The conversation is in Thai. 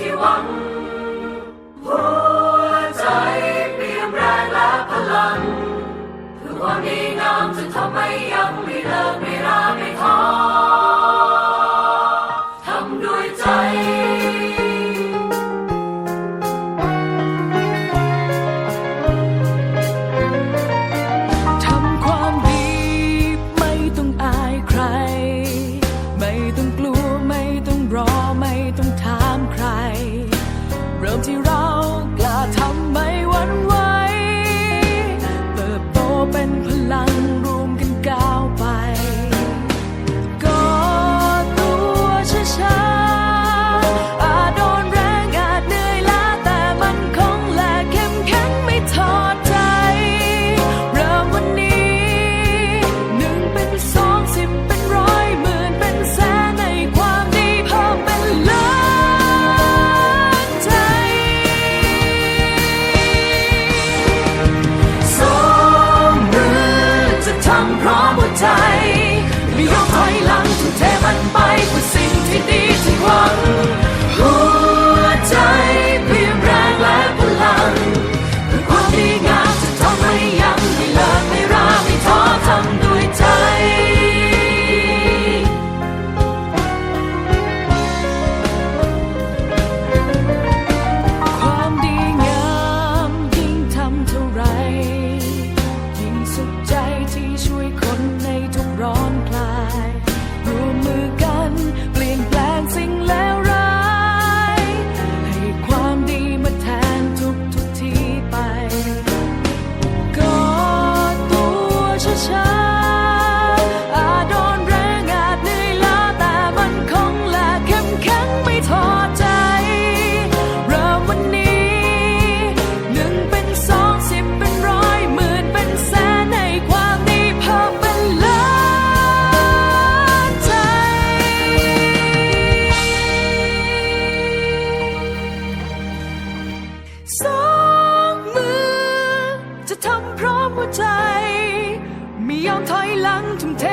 ที่หวัง หัวใจเปี่ยมแรงและพลังเพื่อความดีงามจะทำไม่ยั้งไม่เลิกไม่ลาไม่ท้อทำด้วยใจไม่ต้องกลัวไม่ต้องรอไม่ต้องทา เริ่มที่เรากล้าทำ Beyond ทำพร้อมหัวใจ ไม่ยอมถอยหลังทุ่มเท